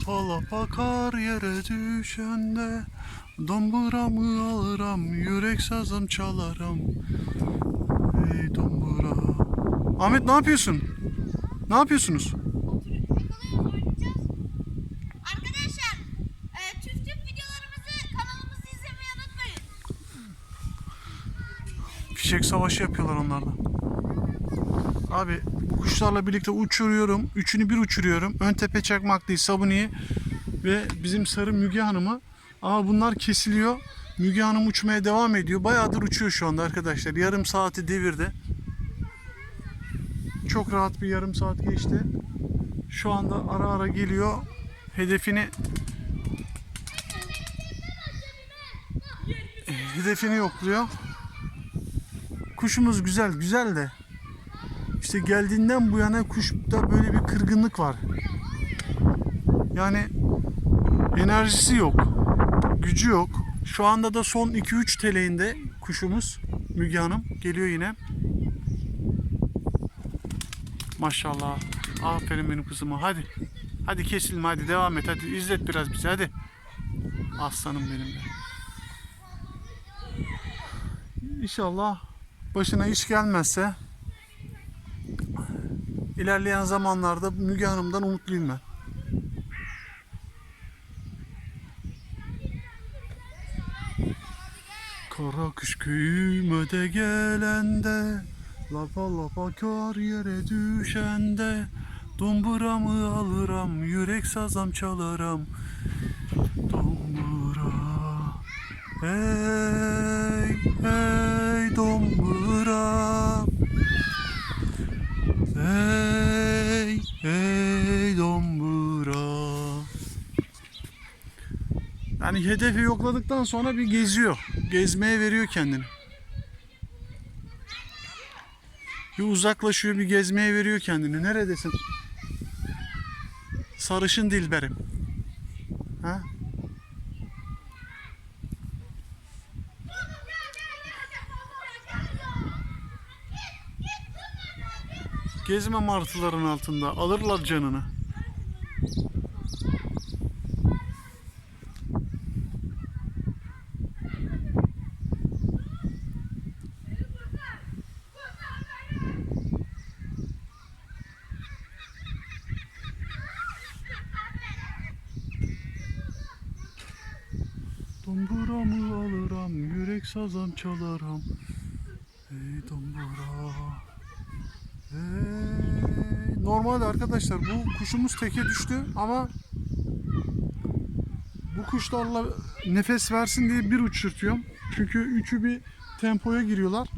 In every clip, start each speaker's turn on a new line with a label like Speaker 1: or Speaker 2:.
Speaker 1: Lapa lapa kar yere düşende Domburamı alırım Yürek sazım çalarım Ey dombura Ahmet ne yapıyorsun? Ne yapıyorsunuz?
Speaker 2: Arkadaşlar e, tüf tüf videolarımızı kanalımızı izlemeyi unutmayın.
Speaker 1: Fişek savaşı yapıyorlar onlarla. Abi kuşlarla birlikte uçuruyorum. Üçünü bir uçuruyorum. Ön tepe çakmaklıyı, sabuniyi ve bizim sarı Müge Hanım'ı. Ama bunlar kesiliyor. Müge Hanım uçmaya devam ediyor. Bayağıdır uçuyor şu anda arkadaşlar. Yarım saati devirdi. Çok rahat bir yarım saat geçti. Şu anda ara ara geliyor. Hedefini hedefini yokluyor. Kuşumuz güzel, güzel de işte geldiğinden bu yana kuşta böyle bir kırgınlık var. Yani enerjisi yok, gücü yok. Şu anda da son 2-3 teleğinde kuşumuz Müge Hanım geliyor yine. Maşallah. Aferin benim kızıma. Hadi. Hadi kesilme hadi devam et. Hadi izlet biraz bizi hadi. Aslanım benim de. İnşallah başına iş gelmezse ilerleyen zamanlarda Müge Hanım'dan umutluyum ben. Kara kış köyüme de gelende Lapa lapa kar yere düşende. Domburamı alırım Yürek sazam çalarım. Dombura Hey hey dombura Hey Yani hedefi yokladıktan sonra bir geziyor. Gezmeye veriyor kendini. Bir uzaklaşıyor, bir gezmeye veriyor kendini. Neredesin? Sarışın Dilberim. Ha? Gezme martıların altında. Alırlar canını. Domburamı alırım, sazam çalarım. Ey dombura. Hey. Normalde arkadaşlar bu kuşumuz teke düştü ama bu kuşlarla nefes versin diye bir uçurtuyorum. Çünkü üçü bir tempoya giriyorlar.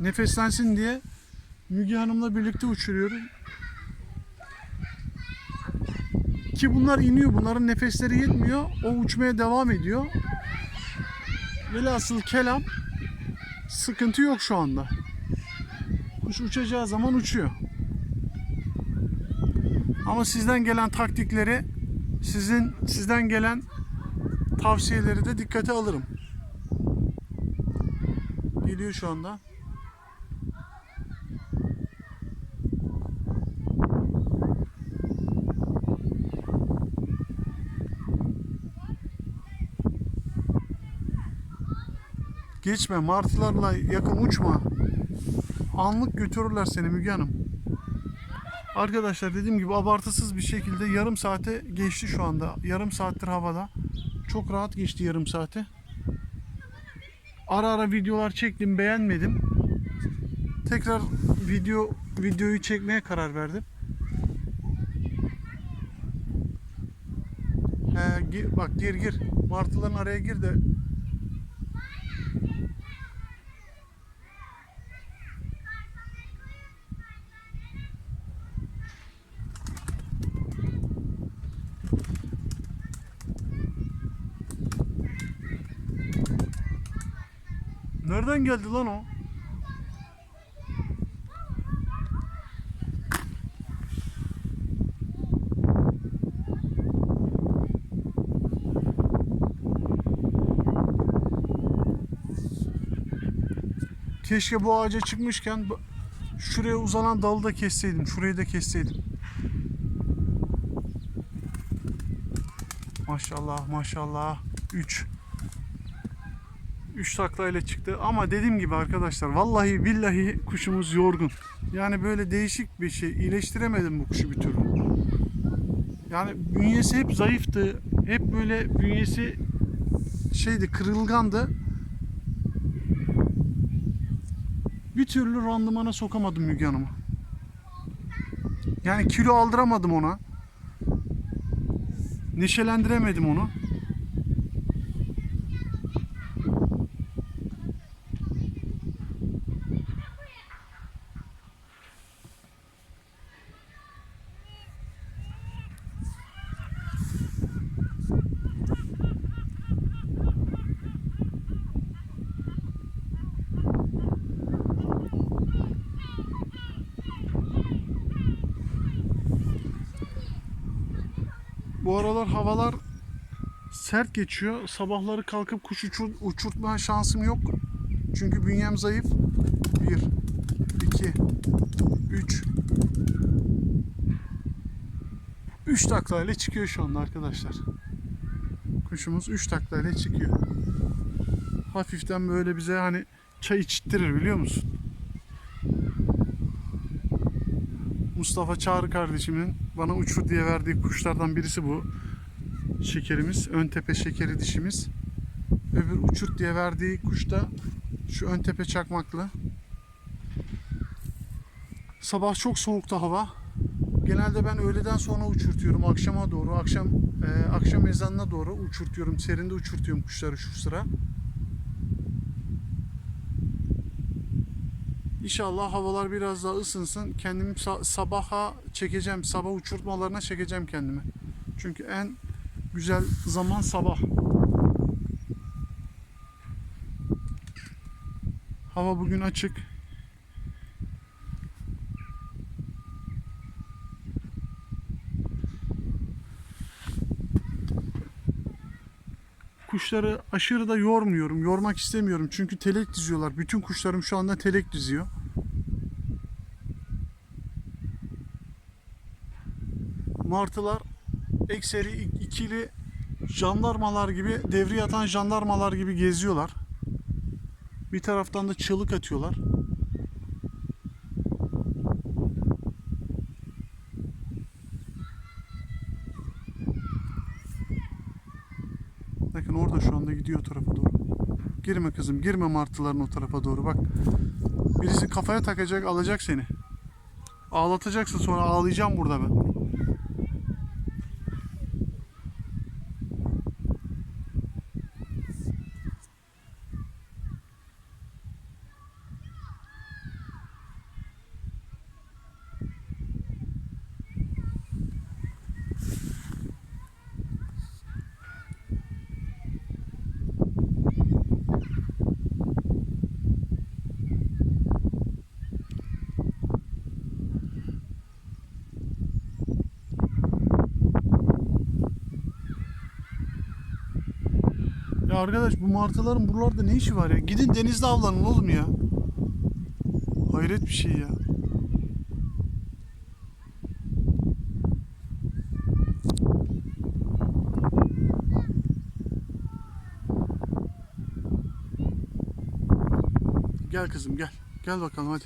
Speaker 1: Nefeslensin diye Müge Hanım'la birlikte uçuruyorum. Ki bunlar iniyor. Bunların nefesleri yetmiyor. O uçmaya devam ediyor. Velhasıl kelam sıkıntı yok şu anda. Kuş uçacağı zaman uçuyor. Ama sizden gelen taktikleri, sizin sizden gelen tavsiyeleri de dikkate alırım. Geliyor şu anda. Geçme martılarla yakın uçma. Anlık götürürler seni Müge Hanım. Arkadaşlar dediğim gibi abartısız bir şekilde yarım saate geçti şu anda. Yarım saattir havada. Çok rahat geçti yarım saate. Ara ara videolar çektim beğenmedim. Tekrar video videoyu çekmeye karar verdim. He, gi- bak gir gir. Martıların araya gir de geldi lan o? Keşke bu ağaca çıkmışken şuraya uzanan dalı da kesseydim. Şurayı da kesseydim. Maşallah maşallah. 3 3 taklayla çıktı ama dediğim gibi arkadaşlar vallahi billahi kuşumuz yorgun. Yani böyle değişik bir şey iyileştiremedim bu kuşu bir türlü. Yani bünyesi hep zayıftı. Hep böyle bünyesi şeydi kırılgandı. Bir türlü randımana sokamadım Müge Hanım'ı. Yani kilo aldıramadım ona. Neşelendiremedim onu. Bu aralar havalar sert geçiyor. Sabahları kalkıp kuş uçur, uçurtma şansım yok. Çünkü bünyem zayıf. 1 2 3 3 taklayla çıkıyor şu anda arkadaşlar. Kuşumuz 3 taklayla çıkıyor. Hafiften böyle bize hani çay içittirir biliyor musun? Mustafa Çağrı kardeşimin bana uçur diye verdiği kuşlardan birisi bu. Şekerimiz, ön tepe şekeri dişimiz. Öbür uçurt diye verdiği kuş da şu ön tepe çakmaklı. Sabah çok soğukta hava. Genelde ben öğleden sonra uçurtuyorum akşama doğru. Akşam e, akşam ezanına doğru uçurtuyorum. Serinde uçurtuyorum kuşları şu sıra. İnşallah havalar biraz daha ısınsın. Kendimi sa- sabaha çekeceğim. Sabah uçurtmalarına çekeceğim kendimi. Çünkü en güzel zaman sabah. Hava bugün açık. Kuşları aşırı da yormuyorum. Yormak istemiyorum. Çünkü telek diziyorlar. Bütün kuşlarım şu anda telek diziyor. Martılar ekseri ik- ikili jandarmalar gibi devriye atan jandarmalar gibi geziyorlar. Bir taraftan da çığlık atıyorlar. Bakın orada şu anda gidiyor o tarafa doğru. Girme kızım, girme martıların o tarafa doğru. Bak. Birisi kafaya takacak, alacak seni. Ağlatacaksın sonra ağlayacağım burada ben. Arkadaş bu martıların buralarda ne işi var ya? Gidin denizde avlanın oğlum ya. Hayret bir şey ya. Gel kızım gel. Gel bakalım hadi.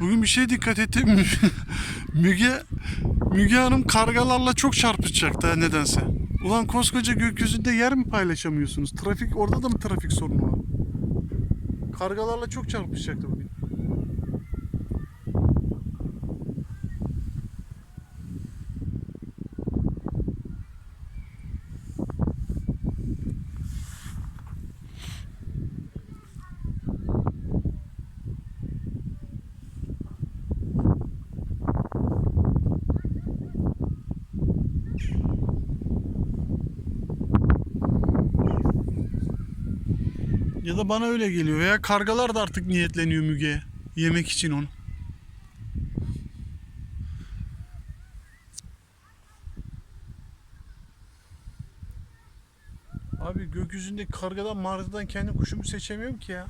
Speaker 1: Bugün bir şey dikkat ettim. Müge Müge Hanım kargalarla çok çarpışacaktı ha nedense. Ulan koskoca gökyüzünde yer mi paylaşamıyorsunuz? Trafik orada da mı trafik sorunu var? Kargalarla çok çarpışacaktı bugün. Ya da bana öyle geliyor. Veya kargalar da artık niyetleniyor Müge'ye. Yemek için onu. Abi gökyüzündeki kargadan martıdan kendi kuşumu seçemiyorum ki ya.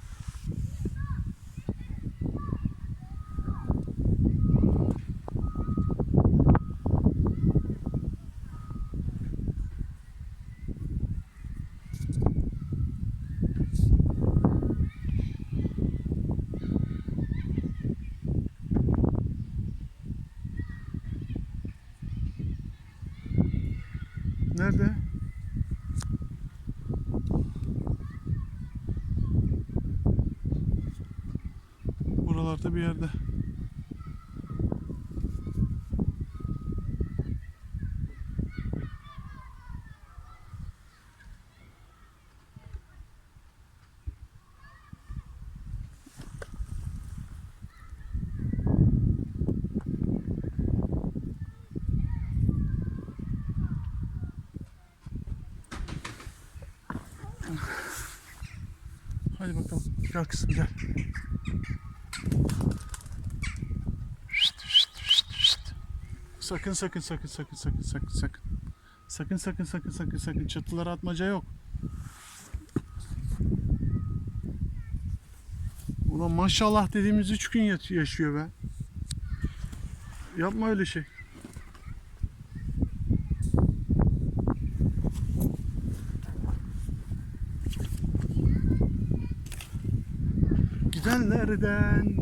Speaker 1: Buralarda bir yerde. Hadi bakalım. Gel kızım gel. Sakın sakın sakın sakın sakın sakın sakın. Sakın sakın sakın sakın sakın çatılara atmaca yok. Ulan maşallah dediğimiz üç gün yaşıyor be. Yapma öyle şey. Gidenlerden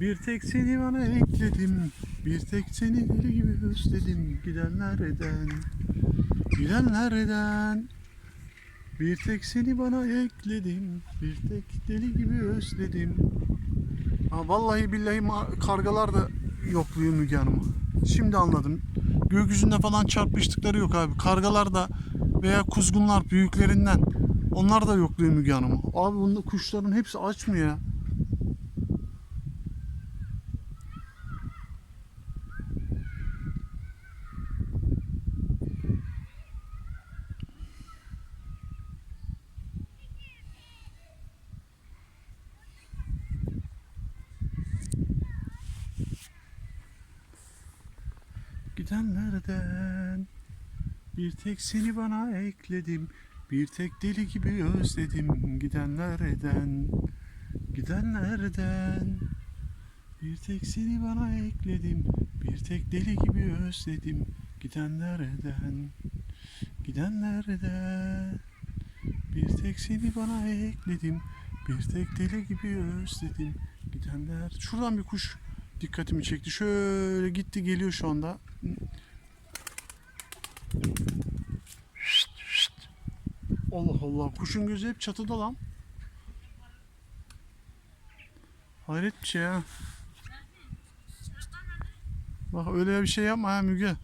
Speaker 1: bir tek seni bana ekledim. Bir tek seni deli gibi özledim. Gidenlerden Gidenlerden. Bir tek seni bana ekledim. Bir tek deli gibi özledim. Ha, Vallahi billahi kargalar da yokluyor Müge Hanım'ı. Şimdi anladım. Gökyüzünde falan çarpıştıkları yok abi. Kargalar da veya kuzgunlar büyüklerinden onlar da yokluyor Müge Hanım'ı. Abi bunda kuşların hepsi aç mı ya? Gidenlerden bir tek seni bana ekledim. Bir tek deli gibi özledim gidenlerden. Gidenlerden. Bir tek seni bana ekledim. Bir tek deli gibi özledim gidenlerden. Gidenlerden. Bir tek seni bana ekledim. Bir tek deli gibi özledim gidenler. Şuradan bir kuş dikkatimi çekti. Şöyle gitti geliyor şu anda. Allah Allah. Kuşun gözü hep çatıda lan. Hayret bir şey ha. Bak öyle bir şey yapma ha Müge.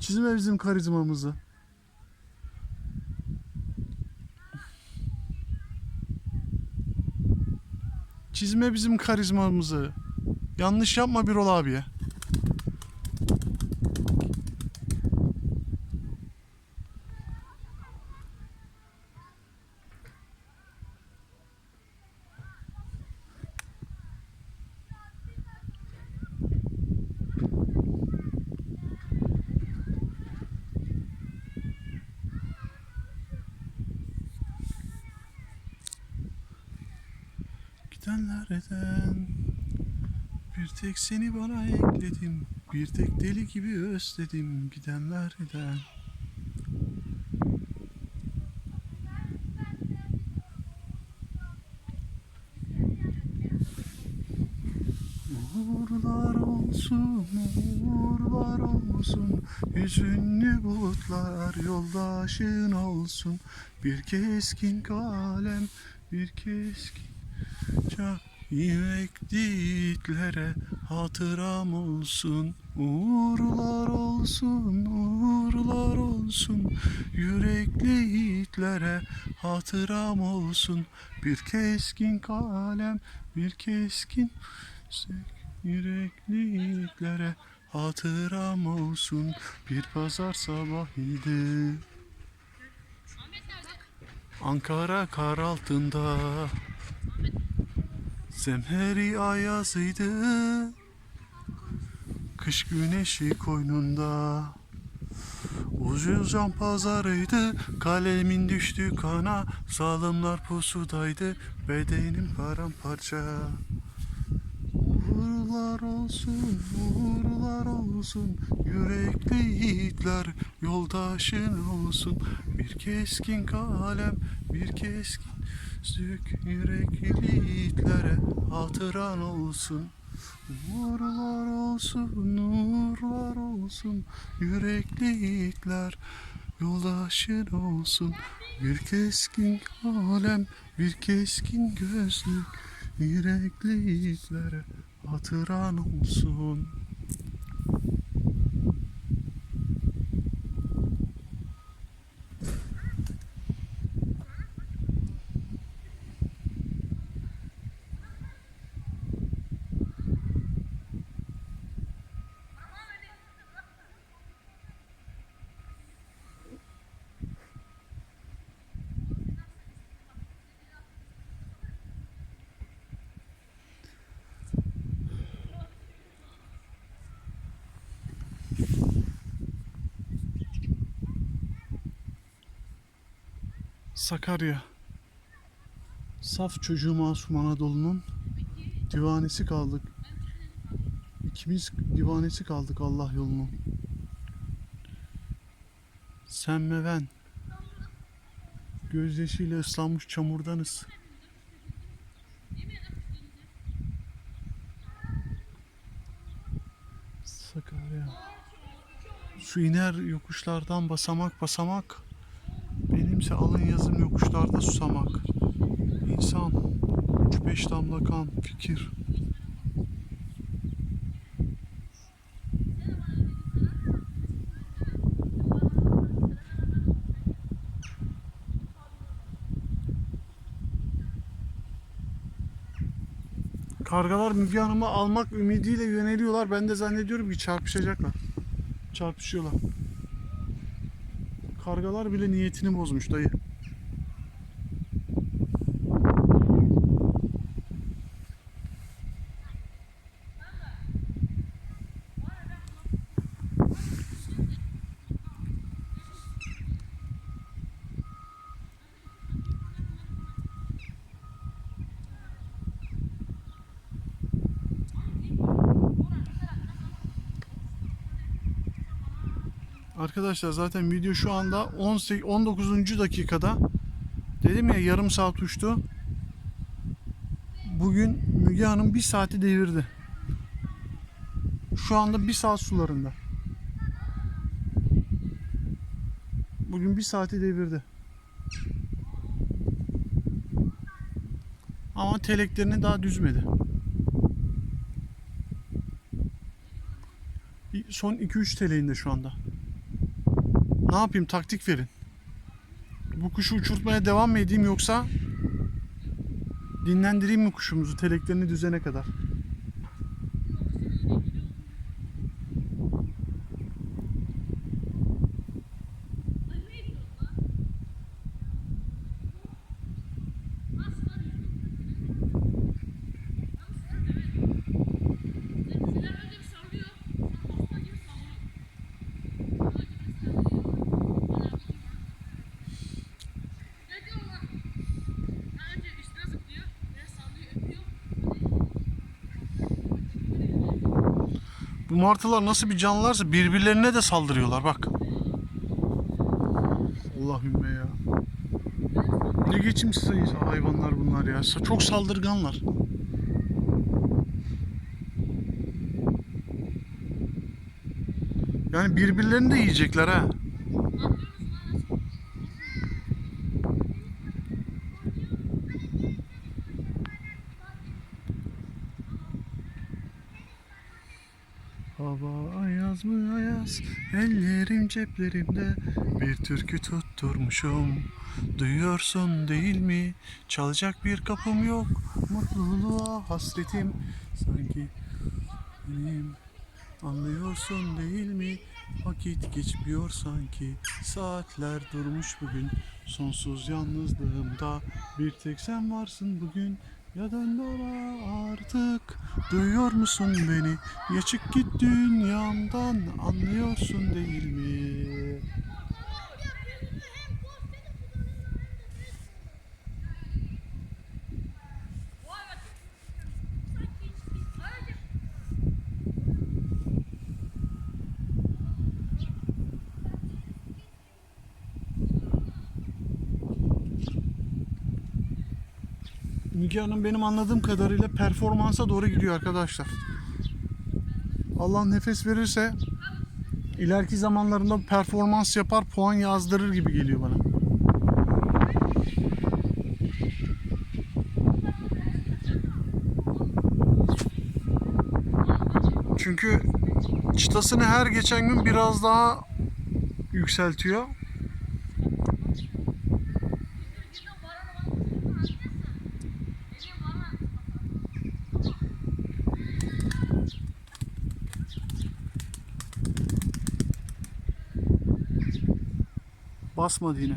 Speaker 1: Çizme bizim karizmamızı. Çizme bizim karizmamızı. Yanlış yapma Birol abiye. Gidenlerden bir tek seni bana ekledim. Bir tek deli gibi özledim gidenlerden. Uğurlar olsun, uğurlar olsun. Hüzünlü bulutlar yoldaşın olsun. Bir keskin kalem, bir keskin Çak yürek diklere hatıram olsun Uğurlar olsun, uğurlar olsun. Yürekli yiğitlere hatıram olsun. Bir keskin kalem, bir keskin Yürekli yiğitlere hatıram olsun. Bir pazar sabahıydı. Ankara kar altında Zemheri ayazıydı. Kış güneşi koynunda. Ucuzcan pazarıydı. Kalemin düştü kana. Zalimler pusudaydı. Bedenim paramparça. Uğurlar olsun, uğurlar olsun. Yürekli yiğitler yoldaşın olsun. Bir keskin kalem, bir keskin Sük yürekli yiğitlere hatıran olsun. Uğurlar olsun, uğurlar olsun. Yürekli yiğitler yoldaşın olsun. Bir keskin kalem, bir keskin gözlük. Yürekli yiğitlere hatıran olsun Sakarya Saf çocuğu masum Anadolu'nun divanesi kaldık. İkimiz divanesi kaldık Allah yolunun. Sen ve ben gözyaşıyla ıslanmış çamurdanız. Sakarya. Su iner yokuşlardan basamak basamak. Benimse alın yazım yokuşlarda susamak. İnsan, üç beş damla kan, fikir. Kargalar Müge Hanım'ı almak ümidiyle yöneliyorlar. Ben de zannediyorum ki çarpışacaklar. Çarpışıyorlar. Kargalar bile niyetini bozmuş dayı. Arkadaşlar zaten video şu anda 18 19. dakikada. Dedim ya yarım saat uçtu. Bugün Müge Hanım bir saati devirdi. Şu anda bir saat sularında. Bugün bir saati devirdi. Ama teleklerini daha düzmedi. Son 2-3 teleğinde şu anda. Ne yapayım taktik verin. Bu kuşu uçurtmaya devam mı edeyim yoksa dinlendireyim mi kuşumuzu teleklerini düzene kadar? Bu martılar nasıl bir canlılarsa birbirlerine de saldırıyorlar bak. Allahümme ya. Ne geçimsiz hayvanlar bunlar ya. Çok saldırganlar. Yani birbirlerini de yiyecekler ha. Hava ayaz mı ayaz Ellerim ceplerimde Bir türkü tutturmuşum. Duyuyorsun değil mi? Çalacak bir kapım yok. Mutluluğa hasretim. Sanki benim. Anlıyorsun değil mi? Vakit geçmiyor sanki. Saatler durmuş bugün. Sonsuz yalnızlığımda bir tek sen varsın bugün ya dön dola artık. Duyuyor musun beni? Çık git dünyamdan Anlıyorsun değil mi? Müge Hanım benim anladığım kadarıyla performansa doğru gidiyor arkadaşlar. Allah nefes verirse ileriki zamanlarında performans yapar, puan yazdırır gibi geliyor bana. Çünkü çıtasını her geçen gün biraz daha yükseltiyor. Basmadı yine.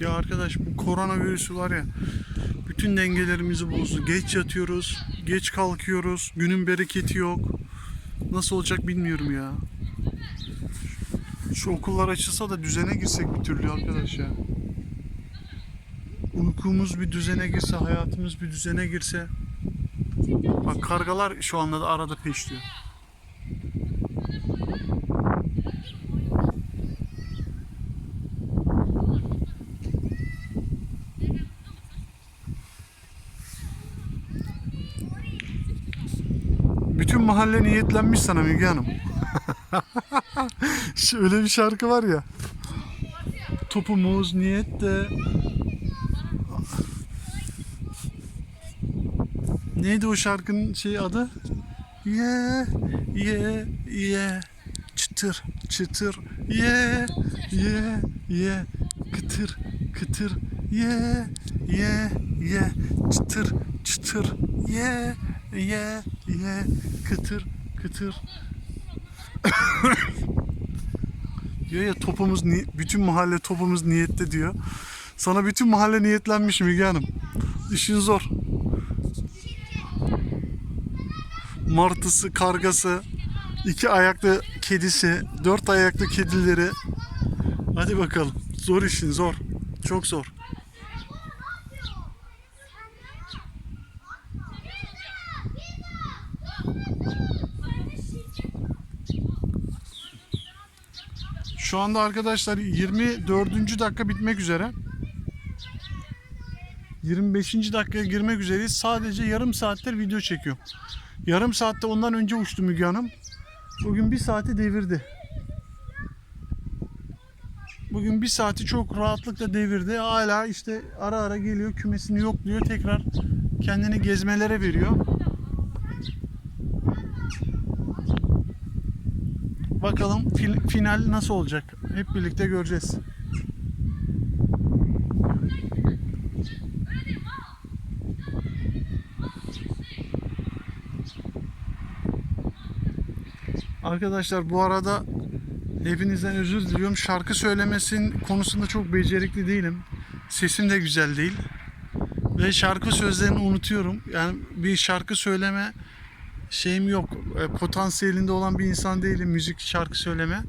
Speaker 1: Ya arkadaş bu koronavirüsü var ya bütün dengelerimizi bozdu. Geç yatıyoruz, geç kalkıyoruz, günün bereketi yok. Nasıl olacak bilmiyorum ya. Şu okullar açılsa da düzene girsek bir türlü arkadaş ya. Uykumuz bir düzene girse, hayatımız bir düzene girse. Bak kargalar şu anda da arada peşliyor. Bütün mahalle niyetlenmiş sana Müge Hanım. Öyle bir şarkı var ya. Topumuz niyette. Neydi o şarkının şey adı? Ye ye ye çıtır çıtır ye ye ye kıtır kıtır ye ye ye çıtır çıtır ye ye ye kıtır kıtır diyor ya topumuz bütün mahalle topumuz niyette diyor. Sana bütün mahalle niyetlenmiş Müge Hanım. İşin zor. Martısı, kargası, iki ayaklı kedisi, dört ayaklı kedileri. Hadi bakalım. Zor işin zor. Çok zor. Şu anda arkadaşlar 24. dakika bitmek üzere. 25. dakikaya girmek üzereyiz. Sadece yarım saattir video çekiyorum. Yarım saatte ondan önce uçtu Müge Hanım. Bugün bir saati devirdi. Bugün bir saati çok rahatlıkla devirdi. Hala işte ara ara geliyor kümesini yokluyor. Tekrar kendini gezmelere veriyor. Bakalım fil- final nasıl olacak? Hep birlikte göreceğiz. Arkadaşlar bu arada hepinizden özür diliyorum. Şarkı söylemesin konusunda çok becerikli değilim. Sesim de güzel değil. Ve şarkı sözlerini unutuyorum. Yani bir şarkı söyleme şeyim yok. E, Potansiyelinde olan bir insan değilim müzik şarkı söyleme.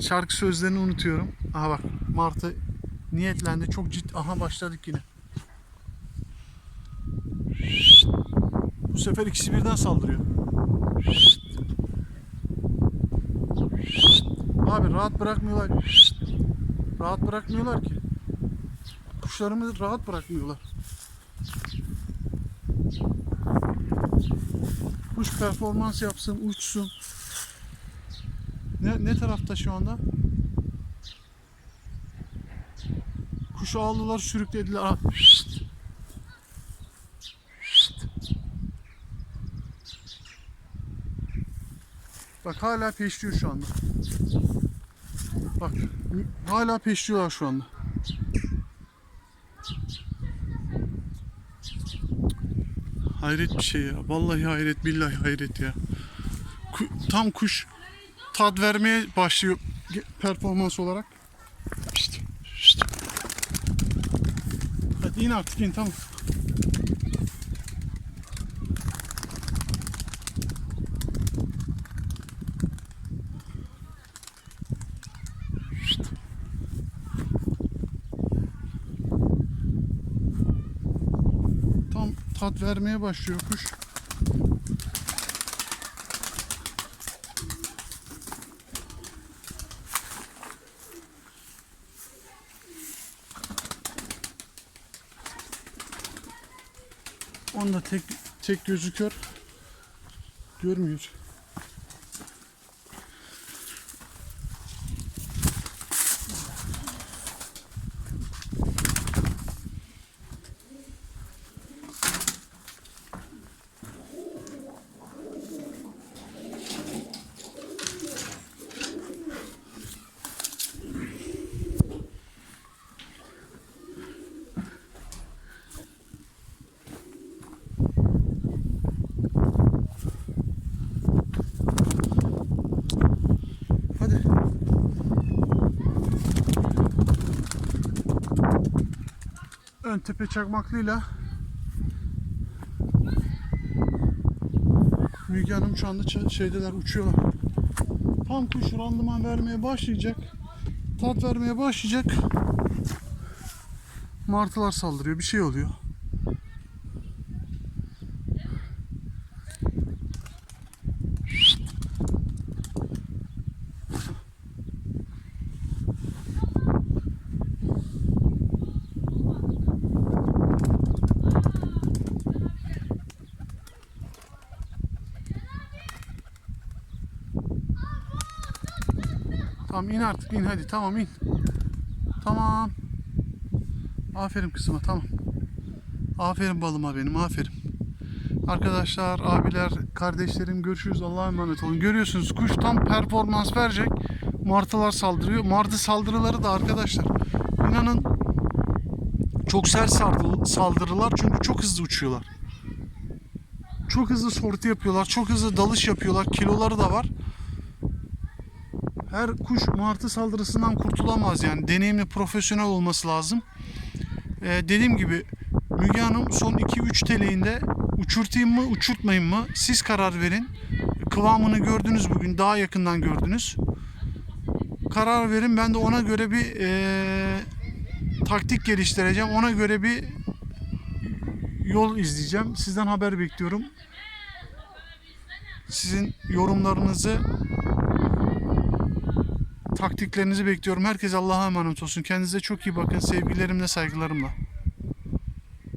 Speaker 1: Şarkı sözlerini unutuyorum. Aha bak Martı niyetlendi. Çok ciddi. Aha başladık yine. Bu sefer ikisi birden saldırıyor. Abi rahat bırakmıyorlar. Rahat bırakmıyorlar ki. Kuşlarımı rahat bırakmıyorlar. Kuş performans yapsın, uçsun. Ne, ne tarafta şu anda? Kuşu aldılar, sürüklediler. Ah, şişt. Bak hala peşliyor şu anda. Bak hala peşliyorlar şu anda. Hayret bir şey ya. Vallahi hayret billahi hayret ya. Ku- tam kuş tat vermeye başlıyor performans olarak. Şşt, şşt. Hadi in artık in tamam. Tat vermeye başlıyor kuş. Onda tek tek gözü kör. Görmüyor. Hadi. Ön tepe çakmaklıyla Müge Hanım şu anda şeydeler uçuyorlar. Tam kuş randıman vermeye başlayacak. Tat vermeye başlayacak. Martılar saldırıyor. Bir şey oluyor. Tamam in artık in hadi tamam in. Tamam. Aferin kızıma tamam. Aferin balıma benim aferin. Arkadaşlar, abiler, kardeşlerim görüşürüz. Allah'a emanet olun. Görüyorsunuz kuş tam performans verecek. Martılar saldırıyor. Martı saldırıları da arkadaşlar inanın çok sert saldırılar çünkü çok hızlı uçuyorlar. Çok hızlı sorti yapıyorlar. Çok hızlı dalış yapıyorlar. Kiloları da var her kuş martı saldırısından kurtulamaz yani deneyimli profesyonel olması lazım. Ee, dediğim gibi Müge Hanım son 2-3 teleğinde uçurtayım mı uçurtmayayım mı siz karar verin. Kıvamını gördünüz bugün daha yakından gördünüz. Karar verin ben de ona göre bir ee, taktik geliştireceğim. Ona göre bir yol izleyeceğim. Sizden haber bekliyorum. Sizin yorumlarınızı taktiklerinizi bekliyorum. Herkes Allah'a emanet olsun. Kendinize çok iyi bakın. Sevgilerimle, saygılarımla.